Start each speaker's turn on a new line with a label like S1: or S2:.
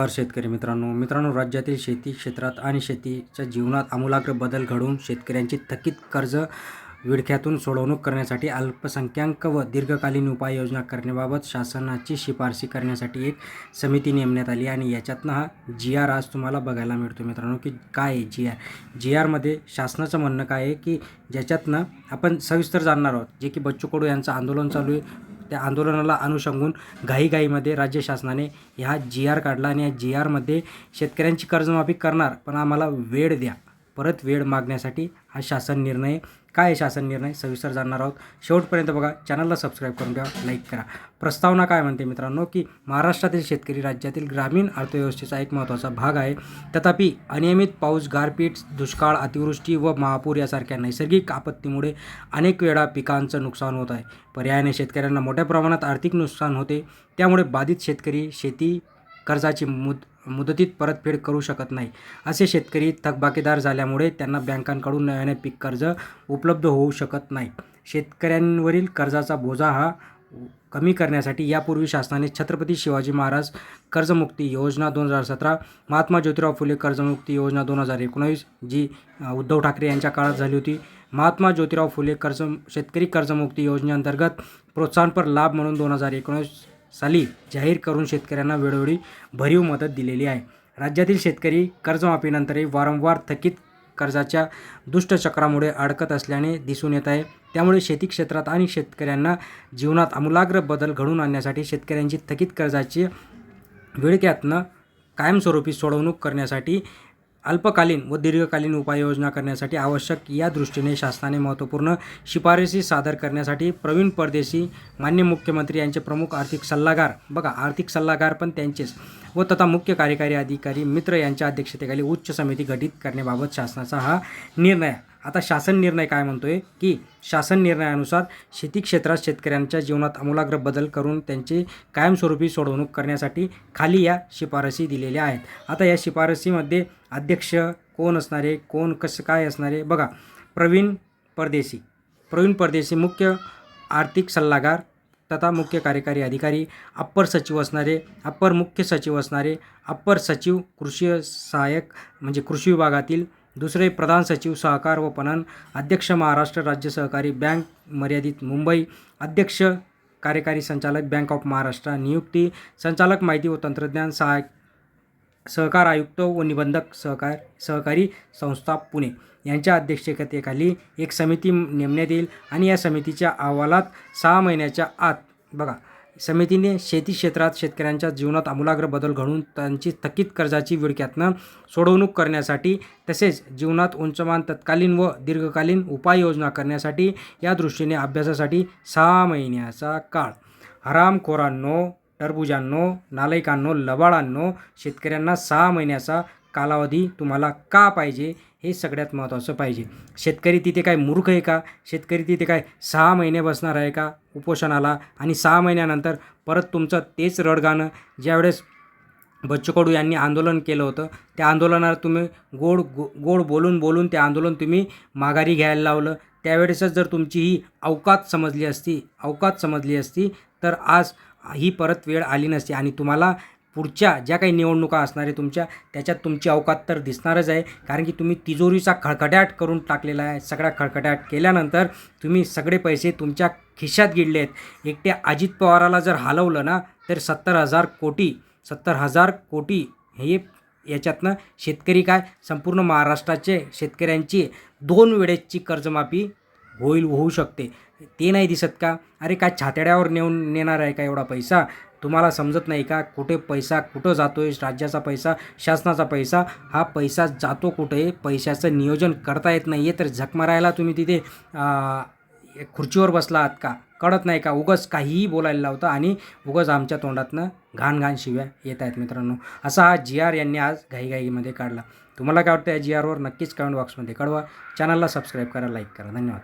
S1: नमस्कार शेतकरी मित्रांनो मित्रांनो राज्यातील शेती क्षेत्रात आणि शेतीच्या जीवनात आमूलाग्र बदल घडवून शेतकऱ्यांची थकीत कर्ज विडख्यातून सोडवणूक करण्यासाठी अल्पसंख्याक व दीर्घकालीन उपाययोजना करण्याबाबत शासनाची शिफारसी करण्यासाठी एक समिती नेमण्यात आली आणि याच्यातनं हा जी आर आज तुम्हाला बघायला मिळतो मित्रांनो की काय आहे जी आर? जी आरमध्ये शासनाचं म्हणणं काय आहे की ज्याच्यातनं आपण सविस्तर जाणणार आहोत जे की बच्चू कडू यांचं आंदोलन चालू आहे त्या आंदोलनाला अनुषंगून घाईघाईमध्ये राज्य शासनाने ह्या जी आर काढला आणि या जी आरमध्ये शेतकऱ्यांची कर्जमाफी करणार पण आम्हाला वेळ द्या. परत वेळ मागण्यासाठी हा शासन निर्णय काय आहे शासन निर्णय सविस्तर जाणणार आहोत. शेवटपर्यंत बघा चॅनलला सबस्क्राईब करून घ्या लाईक करा. प्रस्तावना काय म्हणते मित्रांनो की महाराष्ट्रातील शेतकरी राज्यातील ग्रामीण अर्थव्यवस्थेचा एक महत्त्वाचा भाग आहे. तथापि अनियमित पाऊस गारपीट दुष्काळ अतिवृष्टी व महापूर यासारख्या नैसर्गिक आपत्तीमुळे अनेक वेळा पिकांचं नुकसान होत आहे. पर्यायाने शेतकऱ्यांना मोठ्या प्रमाणात आर्थिक नुकसान होते. त्यामुळे बाधित शेतकरी शेती कर्जाची मुद मुदतीत परतफेड करू शकत नाही. असे शेतकरी थकबाकीदार झाल्यामुळे त्यांना बँकांकडून नव्याने पीक कर्ज उपलब्ध होऊ शकत नाही. शेतकऱ्यांवरील कर्जाचा बोजा हा कमी करण्यासाठी यापूर्वी शासनाने छत्रपती शिवाजी महाराज कर्जमुक्ती योजना दोन हजार सतरा महात्मा ज्योतिराव फुले कर्जमुक्ती योजना दोन हजार एकोणावीस जी उद्धव ठाकरे यांच्या काळात झाली होती. महात्मा ज्योतिराव फुले कर्ज शेतकरी कर्जमुक्ती योजनेअंतर्गत प्रोत्साहनपर लाभ म्हणून दोन हजार एकोणीस साली जाहीर करून शेतकऱ्यांना वेळोवेळी भरीव मदत दिलेली आहे. राज्यातील शेतकरी कर्जमाफीनंतरही वारंवार थकीत कर्जाच्या दुष्टचक्रामुळे अडकत असल्याने दिसून येत आहे. त्यामुळे शेती क्षेत्रात आणि शेतकऱ्यांना जीवनात आमूलाग्र बदल घडवून आणण्यासाठी शेतकऱ्यांची थकीत कर्जाची विळक्यातनं कायमस्वरूपी सोडवणूक करण्यासाठी अल्पकालीन व दीर्घकालीन उपाययोजना करण्यासाठी आवश्यक या दृष्टीने शासनाने महत्त्वपूर्ण शिफारसी सादर करण्यासाठी प्रवीण परदेशी मान्य मुख्यमंत्री यांचे प्रमुख आर्थिक सल्लागार बघा आर्थिक सल्लागार पण त्यांचेच व तथा मुख्य कार्यकारी अधिकारी मित्र यांच्या अध्यक्षतेखाली उच्च समिती गठीत करण्याबाबत शासनाचा हा निर्णय आहे. आता शासन निर्णय काय म्हणतोय की शासन निर्णयानुसार शेती क्षेत्रात शेतकऱ्यांच्या जीवनात आमूलाग्र बदल करून त्यांची कायमस्वरूपी सोडवणूक करण्यासाठी खाली या शिफारसी दिलेल्या आहेत आता या शिफारसीमध्ये अध्यक्ष कोण असणारे कोण कसं काय असणारे? बघा प्रवीण परदेशी. प्रवीण परदेशी मुख्य आर्थिक सल्लागार तथा मुख्य कार्यकारी अधिकारी अप्पर सचिव असणारे अप्पर मुख्य सचिव असणारे अप्पर सचिव कृषी सहाय्यक म्हणजे कृषी विभागातील दुसरे प्रधान सचिव सहकार व पणन अध्यक्ष महाराष्ट्र राज्य सहकारी बँक मर्यादित मुंबई अध्यक्ष कार्यकारी संचालक बँक ऑफ महाराष्ट्र नियुक्ती संचालक माहिती व तंत्रज्ञान सहाय्यक सहकार आयुक्त व निबंधक सहकार सहकारी संस्था पुणे यांच्या अध्यक्षतेखाली एक समिती नेमण्यात येईल आणि या समितीच्या अहवालात सहा महिन्याच्या आत बघा समितीने शेती क्षेत्रात शेतकऱ्यांच्या जीवनात आमूलाग्र बदल घडवून त्यांची थकीत कर्जाची विडक्यातनं सोडवणूक करण्यासाठी तसेच जीवनात उंचमान तत्कालीन व दीर्घकालीन उपाययोजना करण्यासाठी या दृष्टीने अभ्यासासाठी सहा महिन्याचा काळ. हरामखोरांनो टरबुजांनो नालायकांनो लबाळांनो शेतकऱ्यांना सहा महिन्याचा कालावधी तुम्हाला का पाहिजे हे सगळ्यात महत्त्वाचं पाहिजे. शेतकरी तिथे काय मूर्ख आहे का? शेतकरी तिथे काय सहा महिने बसणार आहे का उपोषणाला? आणि सहा महिन्यानंतर परत तुमचं तेच रडगाणं ज्यावेळेस बच्चू कडू यांनी आंदोलन केलं होतं त्या आंदोलनात तुम्ही गोड गो गोड बोलून बोलून ते आंदोलन तुम्ही माघारी घ्यायला लावलं. त्यावेळेसच जर तुमची ही अवकात समजली असती अवकात समजली असती तर आज ही परत वेळ आली नसते आणि तुम्हाला पुढच्या ज्या काही निवडणुका असणार आहे तुमच्या त्याच्यात तुमची अवकात तर दिसणारच आहे. कारण की तुम्ही तिजोरीचा खळखट्याट करून टाकलेला आहे. सगळा खळखट्याट केल्यानंतर तुम्ही सगळे पैसे तुमच्या खिशात गिळले आहेत. एकट्या अजित पवाराला जर हलवलं ना तर सत्तर हजार कोटी सत्तर हजार कोटी हे याच्यातनं शेतकरी काय? संपूर्ण महाराष्ट्राचे शेतकऱ्यांची दोन वेळेसची कर्जमाफी होईल होऊ शकते. ते नाही दिसत का? अरे काय छातड्यावर नेऊन नेणार आहे का एवढा पैसा? तुम्हाला समजत नाही का कुठे पैसा कुठं जातो आहे राज्याचा पैसा शासनाचा पैसा? हा पैसा जातो कुठे? पैशाचं नियोजन करता येत नाही आहे तर झक मारायला तुम्ही तिथे खुर्चीवर बसला आहात का? कळत नाही का? उगच काहीही बोलायला लावतं आणि उगच आमच्या तोंडातनं घाण घाण शिव्या येत आहेत मित्रांनो. असा हा जी आर यांनी आज घाईघाईमध्ये काढला. तुम्हाला काय वाटतं या जी आरवर नक्कीच कमेंट बॉक्समध्ये कळवा. चॅनलला सबस्क्राईब करा लाईक करा. धन्यवाद.